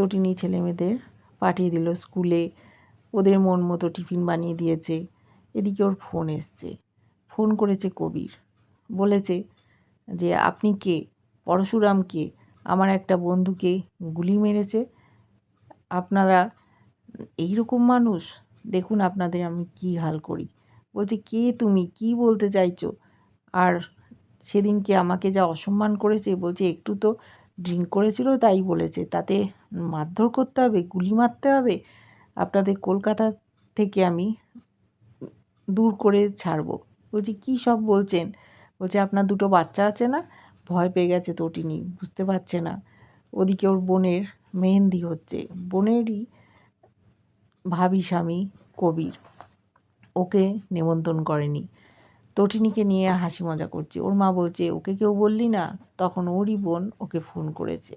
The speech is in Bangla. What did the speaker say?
তটিনী ছেলেমেয়েদের পাঠিয়ে দিল স্কুলে। ওদের মন মতো টিফিন বানিয়ে দিয়েছে। এদিকে ওর ফোন এসছে। ফোন করেছে কবির। বলেছে যে, আপনি কে? পরশুরাম কে? আমার একটা বন্ধুকে গুলি মেরেছে। আপনারা এই রকম মানুষ? দেখুন আপনাদের আমি কী হাল করি। বলছে, কে তুমি? কি বলতে চাইছো? আর সেদিনকে আমাকে যা অসম্মান করেছে? বলছে, একটু তো ড্রিঙ্ক করেছিল তাই বলেছে। তাতে মারধর করতে হবে, গুলি মারতে হবে। আপনাদের কলকাতা থেকে আমি দূর করে ছাড়বো। বলছি, কী সব বলছেন? বলছে, আপনার দুটো বাচ্চা আছে না, ভয় পেয়ে গেছে তটিনী, বুঝতে পারছে না। ওদিকে ওর বোনের মেহেন্দি হচ্ছে। বোনেরই ভাবি স্বামী কবির। ওকে নেমন্তন্ন করেনি। তটিনীকে নিয়ে হাসি মজা করছে। ওর মা বলছে, ওকে কেউ বললি না? তখন ওরই বোন ওকে ফোন করেছে।